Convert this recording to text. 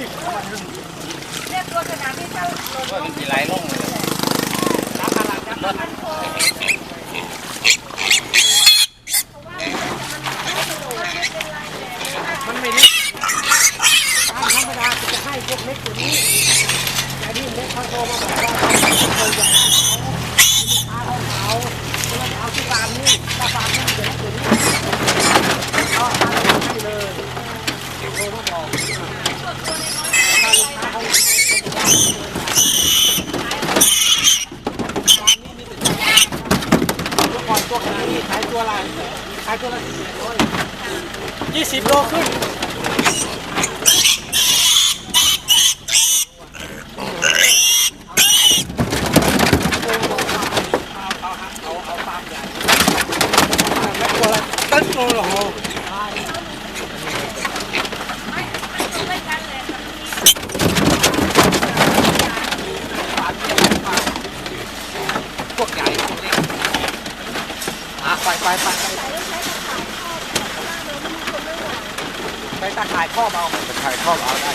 เรียกตัวขนาดนี้ถ้าหล่นลว่างมันกี่ไหลลงเลยมันไม่ได้ตามธรรมดาจะให้พวกเล็กกว่านี้แต่นี่เล็กเขาโทรมาบอกว่าเขาอยากเอาเอาเอาเอาที่ฟาร์มนี่ถ้าฟาร์มนี่เด็กกว่านี้ก็ทำให้เลยโทรมาบอกถ้าลูกค้าเขา ตัวก่อนตัวขนาดนี้ขายตัวละขายตัวละสิบร้อยยี่สิบโลขึ้นต้นโตหรอ ไม่กันเลย พวกใหญ่พวกเล็กอะ ไปไปไปไปไปตาข่ายครอบเอาไปถ่ายครอบเอาได้